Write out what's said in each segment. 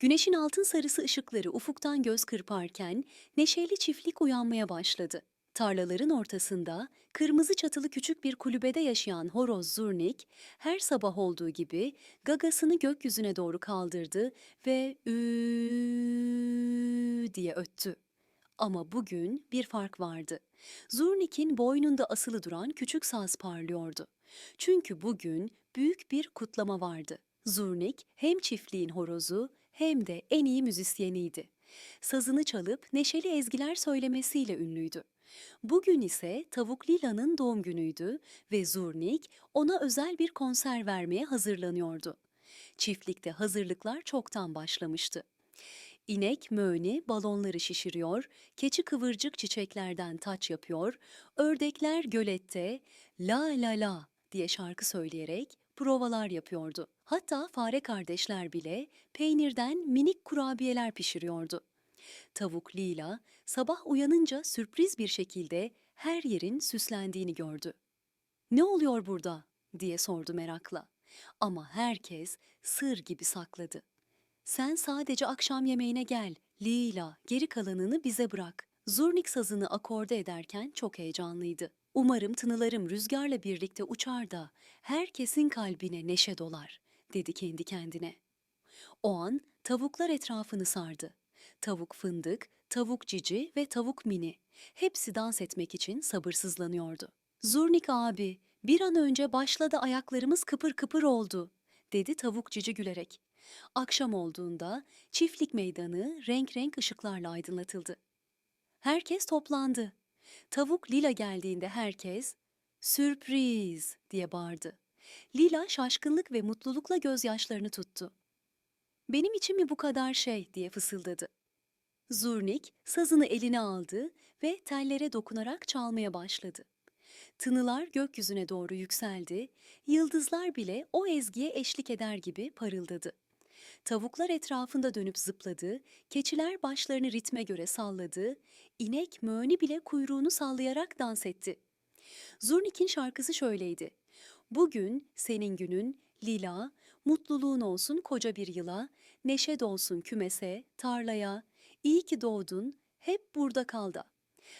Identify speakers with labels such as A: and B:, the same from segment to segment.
A: Güneşin altın sarısı ışıkları ufuktan göz kırparken neşeli çiftlik uyanmaya başladı. Tarlaların ortasında kırmızı çatılı küçük bir kulübede yaşayan horoz Zurnik her sabah olduğu gibi gagasını gökyüzüne doğru kaldırdı ve ü diye öttü. Ama bugün bir fark vardı. Zurnik'in boynunda asılı duran küçük saz parlıyordu. Çünkü bugün büyük bir kutlama vardı. Zurnik hem çiftliğin horozu hem de en iyi müzisyeniydi. Sazını çalıp neşeli ezgiler söylemesiyle ünlüydü. Bugün ise Tavuk Lila'nın doğum günüydü ve Zurnik ona özel bir konser vermeye hazırlanıyordu. Çiftlikte hazırlıklar çoktan başlamıştı. İnek möğni balonları şişiriyor, keçi kıvırcık çiçeklerden taç yapıyor, ördekler gölette la la la diye şarkı söyleyerek provalar yapıyordu. Hatta fare kardeşler bile peynirden minik kurabiyeler pişiriyordu. Tavuk Lila sabah uyanınca sürpriz bir şekilde her yerin süslendiğini gördü. Ne oluyor burada? diye sordu merakla. Ama herkes sır gibi sakladı. Sen sadece akşam yemeğine gel, Lila, geri kalanını bize bırak. Zurnik sazını akorde ederken çok heyecanlıydı. Umarım tınılarım rüzgarla birlikte uçar da herkesin kalbine neşe dolar, dedi kendi kendine. O an tavuklar etrafını sardı. Tavuk fındık, tavuk cici ve tavuk mini. Hepsi dans etmek için sabırsızlanıyordu. Zurnik abi, bir an önce başladı ayaklarımız kıpır kıpır oldu, dedi tavuk cici gülerek. Akşam olduğunda çiftlik meydanı renk renk ışıklarla aydınlatıldı. Herkes toplandı. Tavuk Lila geldiğinde herkes sürpriz diye bağırdı. Lila şaşkınlık ve mutlulukla gözyaşlarını tuttu. Benim için mi bu kadar şey diye fısıldadı. Zurnik sazını eline aldı ve tellere dokunarak çalmaya başladı. Tınılar gökyüzüne doğru yükseldi, yıldızlar bile o ezgiye eşlik eder gibi parıldadı. Tavuklar etrafında dönüp zıpladı, keçiler başlarını ritme göre salladı, inek möğni bile kuyruğunu sallayarak dans etti. Zurnik'in şarkısı şöyleydi. Bugün senin günün, lila, mutluluğun olsun koca bir yıla, neşe dolsun kümese, tarlaya, iyi ki doğdun, hep burada kal da.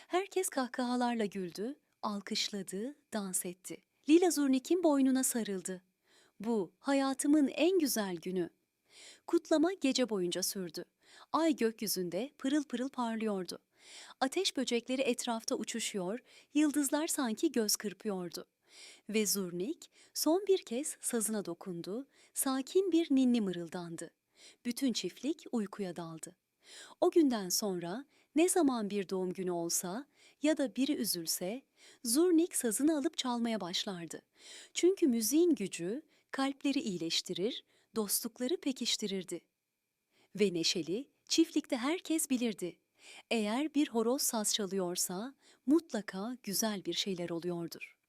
A: Herkes kahkahalarla güldü, alkışladı, dans etti. Lila Zurnik'in boynuna sarıldı. Bu hayatımın en güzel günü. Kutlama gece boyunca sürdü. Ay gökyüzünde pırıl pırıl parlıyordu. Ateş böcekleri etrafta uçuşuyor, yıldızlar sanki göz kırpıyordu. Ve Zurnik son bir kez sazına dokundu, sakin bir ninni mırıldandı. Bütün çiftlik uykuya daldı. O günden sonra ne zaman bir doğum günü olsa ya da biri üzülse Zurnik sazını alıp çalmaya başlardı. Çünkü müziğin gücü kalpleri iyileştirir, dostlukları pekiştirirdi. Ve neşeli, çiftlikte herkes bilirdi. Eğer bir horoz saz çalıyorsa mutlaka güzel bir şeyler oluyordur.